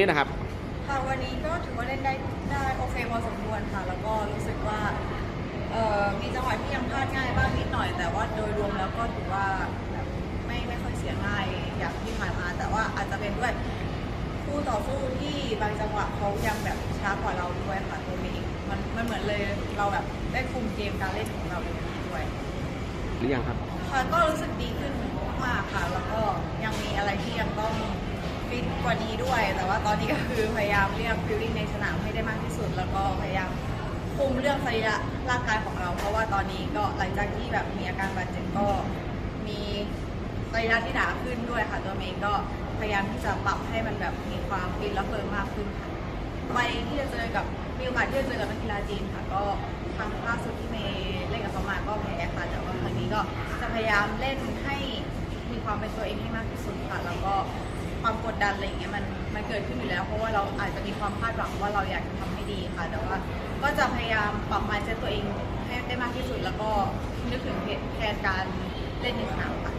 นี่นะครับค่ะวันนี้ก็ถือว่าเล่นได้ได้โอเคพอสมควรค่ะ แล้วก็รู้สึกว่าเอ่อมีจังหวะที่ยังพลาดง่ายบ้างนิดหน่อย แต่ว่าโดยรวมแล้วก็ถือว่าแบบไม่ไม่ค่อยเสียง่ายอย่างที่ผ่านมา แต่ว่าอาจจะเป็นด้วยคู่ต่อสู้ที่บางจังหวะเขายังแบบช้ากว่าเราด้วยค่ะตัวนี้มันมันเหมือนเลยเราแบบได้คุมเกมการเล่นของเราเองด้วยหรือยังครับค่ะก็รู้สึกดีขึ้นมากค่ะแล้วก็ กว่านี้ด้วย แต่ว่าตอนนี้ก็คือพยายามเรียกฟิลลิ่งในสนามให้ได้มากที่สุด แล้วก็พยายามคุมเรื่องสรีระร่างกายของเรา เพราะว่าตอนนี้ก็หลังจากที่แบบมีอาการบาดเจ็บก็มีสรีระที่หนาขึ้นด้วยค่ะ ตัวเมย์ก็พยายามที่จะปรับให้มันแบบมีความฟิตและเฟิร์มมากขึ้นค่ะไปที่จะเจอกับมีโอกาสที่จะเจอกับนักกีฬาจีนค่ะ ก็ครั้งล่าสุดที่เมย์เล่นกับเขามาก็แพ้ค่ะแต่ว่าครั้งนี้ก็จะพยายามเล่นให้มีความเป็นตัวเองให้มากที่สุดค่ะ แล้วก็ ความกดดันอะไรอย่างเงี้ยมันมันเกิดขึ้นอยู่แล้ว เพราะว่าเราอาจจะมีความคาดหวังว่าเราอยากจะทำให้ดีค่ะ แต่ว่าก็จะพยายามปรับ mindset ตัวเองให้ได้มากที่สุด แล้วก็นึกถึงแทนการเล่นในสนามค่ะ